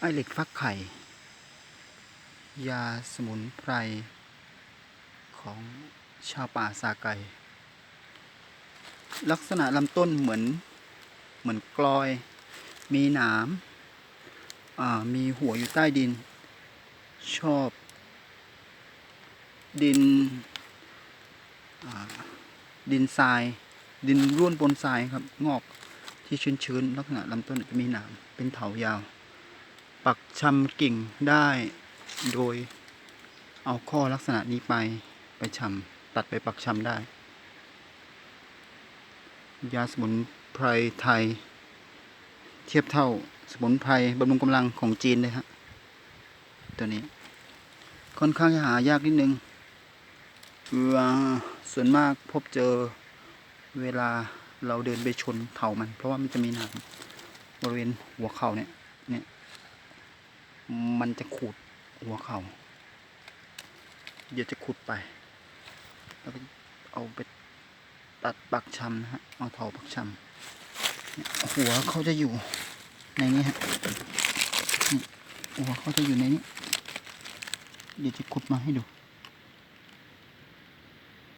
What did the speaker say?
ไอเหล็กฟักไข่ ยาสมุนไพร ของชาวป่าซาไก่ ลักษณะลำต้นเหมือนเหมือนกลอย มีหนามมีหัวอยู่ใต้ดิน ชอบ ดินดินทราย ดินร่วนปนทรายครับ งอกที่ชื้นๆ ลักษณะลำต้นจะมีหนามเป็นเถายาว ปักชำกิ่งได้โดยเอาข้อลักษณะนี้ไปไปชำตัดไปปักชำได้ ยาสมุนไพรไทย เทียบเท่าสมุนไพรบำรุงกำลังของจีนเลยฮะตัวนี้ ค่อนข้างจะหายากนิดนึงส่วนมากพบเจอเวลาเราเดินไปชนเข่ามัน เพราะว่ามันจะมีหนามบริเวณหัวเข่าเนี่ย มันจะขูดหัวเข่าเดี๋ยวจะขุดไป แล้วก็เอาไปตัดปักชำนะฮะ เอาเถาปักชำหัวเขาจะอยู่ในนี้ฮะหัวเขาจะอยู่ในนี้ เดี๋ยวจะขุดมาให้ดู